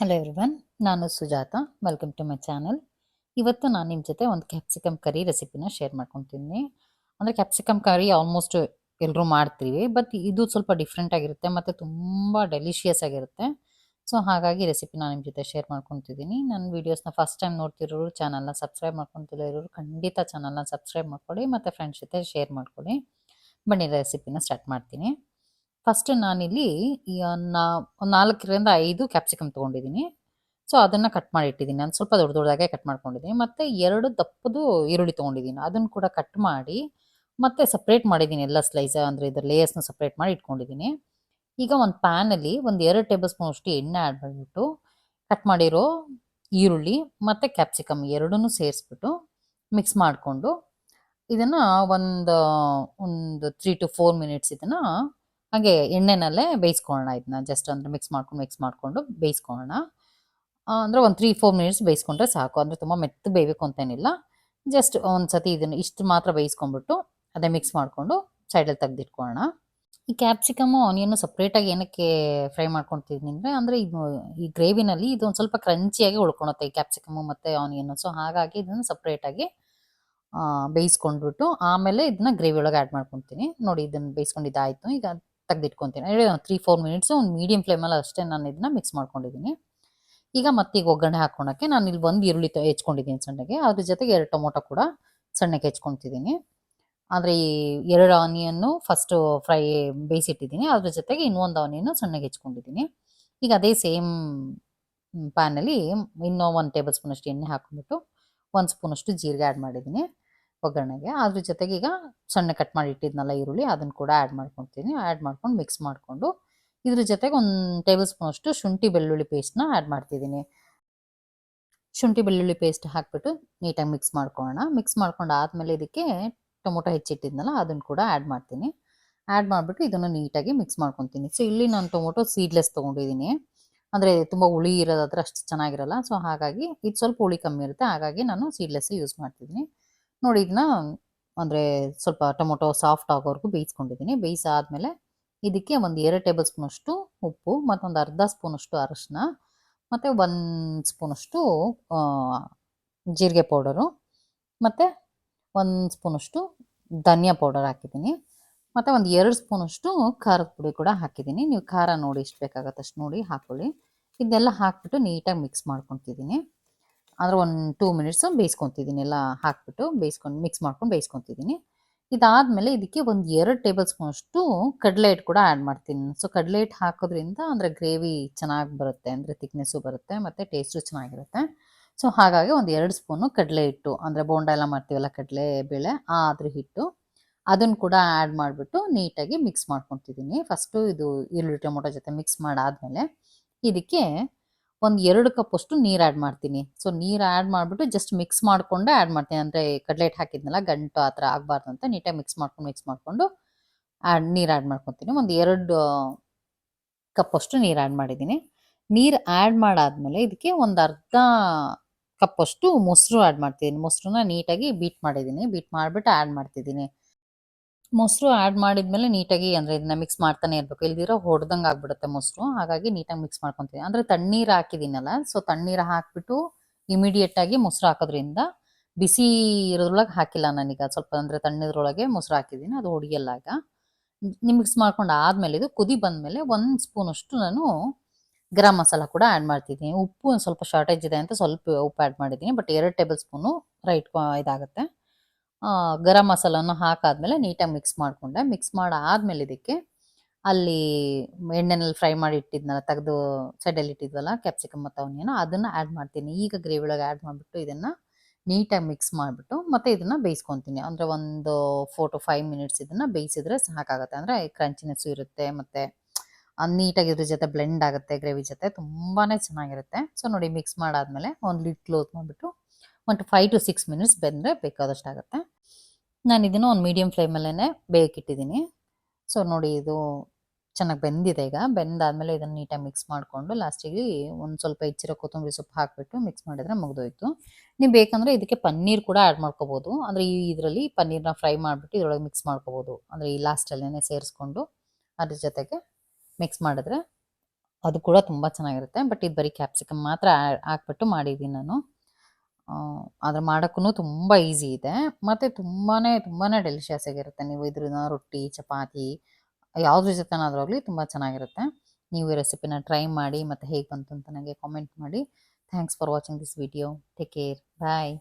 Hello everyone ನಾನು Sujatha welcome to my channel ಇವತ್ತು ನಾನು ನಿಮ್ಮ ಜೊತೆ ಒಂದು ಕ್ಯಾಪ್ಸಿಕಮ್ ಕರಿ ರೆಸಿಪಿನ ಶೇರ್ ಮಾಡ್ಕೊತೀನಿ. ಅಂದರೆ ಕ್ಯಾಪ್ಸಿಕಮ್ ಕರಿ ಆಲ್ಮೋಸ್ಟ್ ಎಲ್ಲರೂ ಮಾಡ್ತೀವಿ ಬಟ್ ಇದು ಸ್ವಲ್ಪ ಡಿಫ್ರೆಂಟ್ ಆಗಿರುತ್ತೆ, ಮತ್ತು ತುಂಬ ಡೆಲಿಷಿಯಸ್ ಆಗಿರುತ್ತೆ. ಸೊ ಹಾಗಾಗಿ ರೆಸಿಪಿನ ನಿಮ್ಮ ಜೊತೆ ಶೇರ್ ಮಾಡ್ಕೊತಿದ್ದೀನಿ. ನನ್ನ ವೀಡಿಯೋಸ್ನ ಫಸ್ಟ್ ಟೈಮ್ ನೋಡ್ತಿರೋರು ಚಾನಲ್ನ ಸಬ್ಸ್ಕ್ರೈಬ್ ಮಾಡ್ಕೊತಿಲ್ಲ ಇರೋರು, ಖಂಡಿತ ಚಾನಲ್ನ ಸಬ್ಸ್ಕ್ರೈಬ್ ಮಾಡ್ಕೊಳ್ಳಿ, ಮತ್ತು ಫ್ರೆಂಡ್ಸ್ ಜೊತೆ ಶೇರ್ ಮಾಡ್ಕೊಳ್ಳಿ. ಬನ್ನಿ ರೆಸಿಪಿನ ಸ್ಟಾರ್ಟ್ ಮಾಡ್ತೀನಿ. ಫಸ್ಟ್ ನಾನಿಲ್ಲಿ ನಾಲ್ಕರಿಂದ ಐದು ಕ್ಯಾಪ್ಸಿಕಮ್ ತೊಗೊಂಡಿದ್ದೀನಿ ಸೊ ಅದನ್ನು ಕಟ್ ಮಾಡಿ ಇಟ್ಟಿದ್ದೀನಿ ನಾನು ಸ್ವಲ್ಪ ದೊಡ್ಡ ದೊಡ್ಡದಾಗೆ ಕಟ್ ಮಾಡ್ಕೊಂಡಿದ್ದೀನಿ ಮತ್ತು ಎರಡು ದಪ್ಪದು ಈರುಳ್ಳಿ ತೊಗೊಂಡಿದ್ದೀನಿ ಅದನ್ನು ಕೂಡ ಕಟ್ ಮಾಡಿ, ಮತ್ತೆ ಸಪ್ರೇಟ್ ಮಾಡಿದ್ದೀನಿ ಎಲ್ಲ ಸ್ಲೈಸ ಅಂದರೆ ಇದರ ಲೇಯರ್ಸ್ನ ಸಪ್ರೇಟ್ ಮಾಡಿ ಇಟ್ಕೊಂಡಿದ್ದೀನಿ ಈಗ ಒಂದು ಪ್ಯಾನಲ್ಲಿ ಒಂದು ಎರಡು ಟೇಬಲ್ ಸ್ಪೂನ್ ಅಷ್ಟು ಎಣ್ಣೆ ಆ್ಯಡ್ ಮಾಡಿಬಿಟ್ಟು ಕಟ್ ಮಾಡಿರೋ ಈರುಳ್ಳಿ, ಮತ್ತು ಕ್ಯಾಪ್ಸಿಕಮ್ ಎರಡನ್ನೂ ಸೇರಿಸ್ಬಿಟ್ಟು ಮಿಕ್ಸ್ ಮಾಡಿಕೊಂಡು, ಇದನ್ನು ಒಂದು ಒಂದು ತ್ರೀ ಟು ಫೋರ್ ಮಿನಿಟ್ಸ್ ಇದನ್ನು ಹಾಗೆ ಎಣ್ಣೆನಲ್ಲೇ ಬೇಯಿಸ್ಕೊಳ್ಳೋಣ ಇದನ್ನ ಜಸ್ಟ್ ಅಂದರೆ ಮಿಕ್ಸ್ ಮಾಡ್ಕೊಂಡು ಮಿಕ್ಸ್ ಮಾಡಿಕೊಂಡು ಬೇಯಿಸ್ಕೊಳ್ಳೋಣ ಅಂದರೆ ಒಂದು ತ್ರೀ ಫೋರ್ ಮಿನಿಟ್ಸ್ ಬೇಯಿಸ್ಕೊಂಡ್ರೆ ಸಾಕು. ಅಂದರೆ ತುಂಬ ಮೆತ್ತು ಬೇಯಬೇಕು ಅಂತೇನಿಲ್ಲ. ಜಸ್ಟ್ ಒಂದು ಸತಿ ಇದನ್ನು ಇಷ್ಟು ಮಾತ್ರ ಬೇಯಿಸ್ಕೊಂಡ್ಬಿಟ್ಟು ಅದೇ ಮಿಕ್ಸ್ ಮಾಡಿಕೊಂಡು ಸೈಡಲ್ಲಿ ತೆಗೆದಿಟ್ಕೊಳ್ಳೋಣ ಈ ಕ್ಯಾಪ್ಸಿಕಮ್ ಆನಿಯನ್ನು ಸಪ್ರೇಟಾಗಿ ಏನಕ್ಕೆ ಫ್ರೈ ಮಾಡ್ಕೊತಿದ್ದೀನಿ ಅಂದರೆ ಅಂದರೆ ಇದು ಈ ಗ್ರೇವಿನಲ್ಲಿ ಇದು ಒಂದು ಸ್ವಲ್ಪ ಕ್ರಂಚಿಯಾಗಿ ಉಳ್ಕೊಳುತ್ತೆ ಈ ಕ್ಯಾಪ್ಸಿಕಮು ಮತ್ತು ಆನಿಯನ್ನು ಸೊ ಹಾಗಾಗಿ ಇದನ್ನು ಸಪ್ರೇಟಾಗಿ ಬೇಯಿಸ್ಕೊಂಡ್ಬಿಟ್ಟು ಆಮೇಲೆ ಇದನ್ನ ಗ್ರೇವಿ ಒಳಗೆ ಆ್ಯಡ್ ಮಾಡ್ಕೊತೀನಿ ನೋಡಿ, ಇದನ್ನು ಬೇಯಿಸ್ಕೊಂಡಿದ್ದಾಯಿತು. ಈಗ ತೆಗೆದಿಟ್ಕೊತೀನಿ. ತ್ರೀ ಫೋರ್ ಮಿನಿಟ್ಸ್ ಒಂದು ಮೀಡಿಯಂ ಫ್ಲೇಮಲ್ಲಿ ಅಷ್ಟೇ ನಾನು ಇದನ್ನ ಮಿಕ್ಸ್ ಮಾಡ್ಕೊಂಡಿದ್ದೀನಿ ಈಗ ಮತ್ತೀಗ ಒಗ್ಗರಣೆ ಹಾಕ್ಕೊಳಕ್ಕೆ ನಾನು ಇಲ್ಲಿ ಒಂದು ಈರುಳ್ಳಿ ಹೆಚ್ಕೊಂಡಿದ್ದೀನಿ ಸಣ್ಣಗೆ. ಅದ್ರ ಜೊತೆಗೆ ಎರಡು ಟೊಮೊಟೊ ಕೂಡ ಸಣ್ಣಗೆ ಹೆಚ್ಕೊತಿದ್ದೀನಿ ಅಂದರೆ ಈ ಎರಡು ಆನಿಯನ್ನು ಫಸ್ಟು ಫ್ರೈ ಬೇಯಿಸಿಟ್ಟಿದ್ದೀನಿ ಅದ್ರ ಜೊತೆಗೆ ಇನ್ನೊಂದು ಆನಿಯನ್ನು ಸಣ್ಣಗೆ ಹೆಚ್ಕೊಂಡಿದ್ದೀನಿ ಈಗ ಅದೇ ಸೇಮ್ ಪ್ಯಾನಲ್ಲಿ ಇನ್ನೂ ಒಂದು ಟೇಬಲ್ ಸ್ಪೂನಷ್ಟು ಎಣ್ಣೆ ಹಾಕ್ಬಿಟ್ಟು ಒಂದು ಸ್ಪೂನಷ್ಟು ಜೀರಿಗೆ ಆ್ಯಡ್ ಮಾಡಿದ್ದೀನಿ ಒಗ್ಗರಣೆಗೆ. ಅದ್ರ ಜೊತೆಗೆ ಈಗ ಸಣ್ಣ ಕಟ್ ಮಾಡಿ ಇಟ್ಟಿದ್ನಲ್ಲ ಈರುಳ್ಳಿ ಅದನ್ನು ಕೂಡ ಆ್ಯಡ್ ಮಾಡ್ಕೊತೀನಿ. ಆ್ಯಡ್ ಮಾಡ್ಕೊಂಡು ಮಿಕ್ಸ್ ಮಾಡಿಕೊಂಡು ಇದ್ರ ಜೊತೆಗೆ ಒಂದು ಟೇಬಲ್ ಸ್ಪೂನ್ ಅಷ್ಟು ಶುಂಠಿ ಬೆಳ್ಳುಳ್ಳಿ ಪೇಸ್ಟ್ನ ಆ್ಯಡ್ ಮಾಡ್ತಿದ್ದೀನಿ. ಶುಂಠಿ ಬೆಳ್ಳುಳ್ಳಿ ಪೇಸ್ಟ್ ಹಾಕ್ಬಿಟ್ಟು ನೀಟಾಗಿ ಮಿಕ್ಸ್ ಮಾಡ್ಕೊಳ್ಳೋಣ. ಮಿಕ್ಸ್ ಮಾಡ್ಕೊಂಡು ಆದಮೇಲೆ ಇದಕ್ಕೆ ಟೊಮೊಟೊ ಹೆಚ್ಚಿಟ್ಟಿದ್ನಲ್ಲ ಅದನ್ನು ಕೂಡ ಆ್ಯಡ್ ಮಾಡ್ತೀನಿ. ಆ್ಯಡ್ ಮಾಡಿಬಿಟ್ಟು ಇದನ್ನು ನೀಟಾಗಿ ಮಿಕ್ಸ್ ಮಾಡ್ಕೊತೀನಿ. ಸೊ ಇಲ್ಲಿ ನಾನು ಟೊಮೊಟೊ ಸೀಡ್ಲೆಸ್ ತೊಗೊಂಡಿದ್ದೀನಿ. ಅಂದರೆ ತುಂಬ ಹುಳಿ ಇರೋದಾದ್ರೆ ಅಷ್ಟು ಚೆನ್ನಾಗಿರಲ್ಲ. ಸೊ ಹಾಗಾಗಿ ಇದು ಸ್ವಲ್ಪ ಹುಳಿ ಕಮ್ಮಿ ಇರುತ್ತೆ. ಹಾಗಾಗಿ ನಾನು ಸೀಡ್ಲೆಸ್ ಯೂಸ್ ಮಾಡ್ತಿದ್ದೀನಿ. ನೋಡಿ ಇದನ್ನ ಅಂದರೆ ಸ್ವಲ್ಪ ಟೊಮೊಟೊ ಸಾಫ್ಟ್ ಆಗೋವರೆಗೂ ಬೇಯಿಸ್ಕೊಂಡಿದ್ದೀನಿ. ಬೇಯಿಸಾದ್ಮೇಲೆ ಇದಕ್ಕೆ ಒಂದು ಎರಡು ಟೇಬಲ್ ಸ್ಪೂನಷ್ಟು ಉಪ್ಪು, ಮತ್ತೊಂದು ಅರ್ಧ ಸ್ಪೂನಷ್ಟು ಅರಶಿನ, ಮತ್ತು ಒಂದು ಸ್ಪೂನಷ್ಟು ಜೀರಿಗೆ ಪೌಡರು, ಮತ್ತು ಒಂದು ಸ್ಪೂನಷ್ಟು ಧನಿಯಾ ಪೌಡರ್ ಹಾಕಿದ್ದೀನಿ. ಮತ್ತು ಒಂದು ಎರಡು ಸ್ಪೂನಷ್ಟು ಖಾರದ ಪುಡಿ ಕೂಡ ಹಾಕಿದ್ದೀನಿ. ನೀವು ಖಾರ ನೋಡಿ ಇಷ್ಟು ಬೇಕಾಗತ್ತೆ ಅಷ್ಟು ನೋಡಿ ಹಾಕ್ಕೊಳ್ಳಿ ಇದೆಲ್ಲ ಹಾಕ್ಬಿಟ್ಟು ನೀಟಾಗಿ ಮಿಕ್ಸ್ ಮಾಡ್ಕೊತಿದ್ದೀನಿ. ಅಂದರೆ ಒಂದು ಟೂ ಮಿನಿಟ್ಸು ಬೇಯಿಸ್ಕೊತಿದ್ದೀನಿ ಎಲ್ಲ ಹಾಕ್ಬಿಟ್ಟು ಬೇಯಿಸ್ಕೊಂಡು ಮಿಕ್ಸ್ ಮಾಡ್ಕೊಂಡು ಬೇಯಿಸ್ಕೊತಿದ್ದೀನಿ ಇದಾದಮೇಲೆ ಇದಕ್ಕೆ ಒಂದು ಎರಡು ಟೇಬಲ್ ಸ್ಪೂನ್ ಅಷ್ಟು ಕಡಲೆ ಹಿಟ್ಟು ಕೂಡ ಆ್ಯಡ್ ಮಾಡ್ತೀನಿ. ಸೊ ಕಡಲೆ ಹಿಟ್ಟು ಹಾಕೋದ್ರಿಂದ ಅಂದರೆ ಗ್ರೇವಿ ಚೆನ್ನಾಗಿ ಬರುತ್ತೆ, ಅಂದರೆ ತಿಕ್ನೆಸ್ಸು ಬರುತ್ತೆ, ಮತ್ತು ಟೇಸ್ಟು ಚೆನ್ನಾಗಿರುತ್ತೆ. ಸೊ ಹಾಗಾಗಿ ಒಂದು ಎರಡು ಸ್ಪೂನು ಕಡಲೆ ಹಿಟ್ಟು, ಅಂದರೆ ಬೋಂಡ ಎಲ್ಲ ಮಾಡ್ತೀವಲ್ಲ ಕಡಲೆ ಬೇಳೆ ಆ ಅದ್ರ ಹಿಟ್ಟು ಅದನ್ನು ಕೂಡ ಆ್ಯಡ್ ಮಾಡಿಬಿಟ್ಟು ನೀಟಾಗಿ ಮಿಕ್ಸ್ ಮಾಡ್ಕೊತಿದ್ದೀನಿ ಫಸ್ಟು ಇದು ಈರುಳ್ಳಿ ಟೊಮೊಟೊ ಜೊತೆ ಮಿಕ್ಸ್ ಮಾಡಾದಮೇಲೆ ಇದಕ್ಕೆ ಒಂದು ಎರಡು ಕಪ್ಪಷ್ಟು ನೀರು ಆ್ಯಡ್ ಮಾಡ್ತೀನಿ. ಸೊ ನೀರು ಆ್ಯಡ್ ಮಾಡಿಬಿಟ್ಟು ಜಸ್ಟ್ ಮಿಕ್ಸ್ ಮಾಡಿಕೊಂಡೆ ಆ್ಯಡ್ ಮಾಡ್ತೀನಿ. ಅಂದರೆ ಕಡ್ಲೆಟ್ ಹಾಕಿದ್ನಲ್ಲ, ಗಂಟು ಆ ಥರ ಆಗಬಾರ್ದು ಅಂತ ನೀಟಾಗಿ ಮಿಕ್ಸ್ ಮಾಡ್ಕೊಂಡು ಮಿಕ್ಸ್ ಮಾಡಿಕೊಂಡು ಆ್ಯಡ್ ನೀರು ಆ್ಯಡ್ ಮಾಡ್ಕೊತೀನಿ. ಒಂದು ಎರಡು ಕಪ್ ಅಷ್ಟು ನೀರು ಆ್ಯಡ್ ಮಾಡಿದ್ದೀನಿ. ನೀರು ಆ್ಯಡ್ ಮಾಡಾದ್ಮೇಲೆ ಇದಕ್ಕೆ ಒಂದು ಅರ್ಧ ಕಪ್ಪಷ್ಟು ಮೊಸರು ಆ್ಯಡ್ ಮಾಡ್ತಿದ್ದೀನಿ. ಮೊಸರನ್ನ ನೀಟಾಗಿ ಬೀಟ್ ಮಾಡಿದ್ದೀನಿ. ಬೀಟ್ ಮಾಡಿಬಿಟ್ಟು ಆ್ಯಡ್ ಮಾಡ್ತಿದ್ದೀನಿ. ಮೊಸರು ಆ್ಯಡ್ ಮಾಡಿದ್ಮೇಲೆ ನೀಟಾಗಿ ಅಂದರೆ ಇದನ್ನ ಮಿಕ್ಸ್ ಮಾಡ್ತಾನೆ ಇರಬೇಕು. ಇಲ್ದಿರೋ ಹೊಡೆದಂಗೆ ಆಗ್ಬಿಡುತ್ತೆ ಮೊಸರು. ಹಾಗಾಗಿ ನೀಟಾಗಿ ಮಿಕ್ಸ್ ಮಾಡ್ಕೊತೀನಿ ಅಂದರೆ ತಣ್ಣೀರು ಹಾಕಿದ್ದೀನಲ್ಲ ಸೊ ತಣ್ಣೀರು ಹಾಕಿಬಿಟ್ಟು ಇಮಿಡಿಯೇಟಾಗಿ ಮೊಸರು ಹಾಕೋದ್ರಿಂದ ಬಿಸಿ ಇರೋದ್ರೊಳಗೆ ಹಾಕಿಲ್ಲ ನಾನೀಗ. ಸ್ವಲ್ಪ ಅಂದರೆ ತಣ್ಣದ್ರೊಳಗೆ ಮೊಸರು ಹಾಕಿದ್ದೀನಿ, ಅದು ಹೊಡಿಯಲ್ಲ ಆಗ ಮಿಕ್ಸ್ ಮಾಡ್ಕೊಂಡು ಆದಮೇಲೆ ಇದು ಕುದಿ ಬಂದಮೇಲೆ ಒಂದು ಸ್ಪೂನಷ್ಟು ನಾನು ಗರಂ ಮಸಾಲ ಕೂಡ ಆ್ಯಡ್ ಮಾಡ್ತಿದ್ದೀನಿ. ಉಪ್ಪು ಸ್ವಲ್ಪ ಶಾರ್ಟೇಜ್ ಇದೆ ಅಂತ ಸ್ವಲ್ಪ ಉಪ್ಪು ಆ್ಯಡ್ ಮಾಡಿದ್ದೀನಿ ಬಟ್ ಎರಡು ಟೇಬಲ್ ಸ್ಪೂನು ರೈಟ್ ಇದಾಗುತ್ತೆ. ಗರಂ ಮಸಾಲನ್ನು ಹಾಕಾದ್ಮೇಲೆ ನೀಟಾಗಿ ಮಿಕ್ಸ್ ಮಾಡಿಕೊಂಡೆ. ಮಿಕ್ಸ್ ಮಾಡಾದ್ಮೇಲೆ ಇದಕ್ಕೆ ಅಲ್ಲಿ ಎಣ್ಣೆನಲ್ಲಿ ಫ್ರೈ ಮಾಡಿ ಇಟ್ಟಿದ್ನಲ್ಲ, ತೆಗೆದು ಸೈಡಲ್ಲಿ ಇಟ್ಟಿದ್ವಲ್ಲ ಕ್ಯಾಪ್ಸಿಕಮ್ ಮತ್ತು ಅವನಿಯನ್ನ ಅದನ್ನು ಆ್ಯಡ್ ಮಾಡ್ತೀನಿ. ಈಗ ಗ್ರೇವಿ ಒಳಗೆ ಆ್ಯಡ್ ಮಾಡಿಬಿಟ್ಟು ಇದನ್ನು ನೀಟಾಗಿ ಮಿಕ್ಸ್ ಮಾಡಿಬಿಟ್ಟು ಮತ್ತು ಇದನ್ನು ಬೇಯಿಸ್ಕೊತೀನಿ. ಅಂದರೆ ಒಂದು ಫೋರ್ ಟು ಫೈವ್ ಮಿನಿಟ್ಸ್ ಇದನ್ನು ಬೇಯಿಸಿದ್ರೆ ಸಾಕಾಗುತ್ತೆ. ಅಂದರೆ ಕ್ರಂಚಿನೆಸ್ಸು ಇರುತ್ತೆ ಮತ್ತು ನೀಟಾಗಿ ಇದ್ರ ಜೊತೆ ಬ್ಲೆಂಡ್ ಆಗುತ್ತೆ ಗ್ರೇವಿ ಜೊತೆ ತುಂಬಾ ಚೆನ್ನಾಗಿರುತ್ತೆ. ಸೊ ನೋಡಿ ಮಿಕ್ಸ್ ಮಾಡಾದ್ಮೇಲೆ ಒಂದು ಲಿಡ್ ಕ್ಲೋಸ್ ಮಾಡಿಬಿಟ್ಟು ಒಂದು ಫೈವ್ ಟು ಸಿಕ್ಸ್ ಮಿನಿಟ್ಸ್ ಬೆಂದರೆ ಬೇಕಾದಷ್ಟು ಆಗುತ್ತೆ ನಾನು ಇದನ್ನು ಒಂದು ಮೀಡಿಯಮ್ ಫ್ಲೇಮಲ್ಲೇ ಬೇಯಕ್ಕಿಟ್ಟಿದ್ದೀನಿ ಸೊ ನೋಡಿ ಇದು ಚೆನ್ನಾಗಿ ಬೆಂದಿದೆ ಈಗ. ಬೆಂದಾದಮೇಲೆ ಇದನ್ನು ನೀಟಾಗಿ ಮಿಕ್ಸ್ ಮಾಡಿಕೊಂಡು ಲಾಸ್ಟಿಗೆ ಒಂದು ಸ್ವಲ್ಪ ಹೆಚ್ಚಿರೋ ಕೊತ್ತಂಬರಿ ಸೊಪ್ಪು ಹಾಕಿಬಿಟ್ಟು ಮಿಕ್ಸ್ ಮಾಡಿದರೆ ಮುಗಿದೋಯ್ತು. ನೀವು ಬೇಕಂದರೆ ಇದಕ್ಕೆ ಪನ್ನೀರ್ ಕೂಡ ಆ್ಯಡ್ ಮಾಡ್ಕೋಬೋದು. ಅಂದರೆ ಈ ಇದರಲ್ಲಿ ಪನ್ನೀರ್ನ ಫ್ರೈ ಮಾಡಿಬಿಟ್ಟು ಇದರೊಳಗೆ ಮಿಕ್ಸ್ ಮಾಡ್ಕೋಬೋದು. ಅಂದರೆ ಈ ಲಾಸ್ಟಲ್ಲೇ ಸೇರಿಸ್ಕೊಂಡು ಅದ್ರ ಜೊತೆಗೆ ಮಿಕ್ಸ್ ಮಾಡಿದ್ರೆ ಅದು ಕೂಡ ತುಂಬ ಚೆನ್ನಾಗಿರುತ್ತೆ. ಬಟ್ ಇದು ಬರೀ ಕ್ಯಾಪ್ಸಿಕಮ್ ಮಾತ್ರ ಹಾಕ್ಬಿಟ್ಟು ಮಾಡಿದ್ದೀನಿ ನಾನು. ಅದ್ರ ಮಾಡೋಕ್ಕೂ ತುಂಬ ಈಸಿ ಇದೆ. ಮತ್ತು ತುಂಬಾ ತುಂಬಾ ಡೆಲಿಷಿಯಸ್ ಆಗಿರುತ್ತೆ. ನೀವು ಇದ್ರನ್ನ ರೊಟ್ಟಿ, ಚಪಾತಿ, ಯಾವ್ದ್ರ ಜೊತೆನಾದ್ರೂ ಆಗಲಿ ತುಂಬ ಚೆನ್ನಾಗಿರುತ್ತೆ. ನೀವು ಈ ರೆಸಿಪಿನ ಟ್ರೈ ಮಾಡಿ ಮತ್ತು ಹೇಗೆ ಬಂತು ಅಂತ ನನಗೆ ಕಾಮೆಂಟ್ ಮಾಡಿ. Thanks for watching this video. Take care. Bye.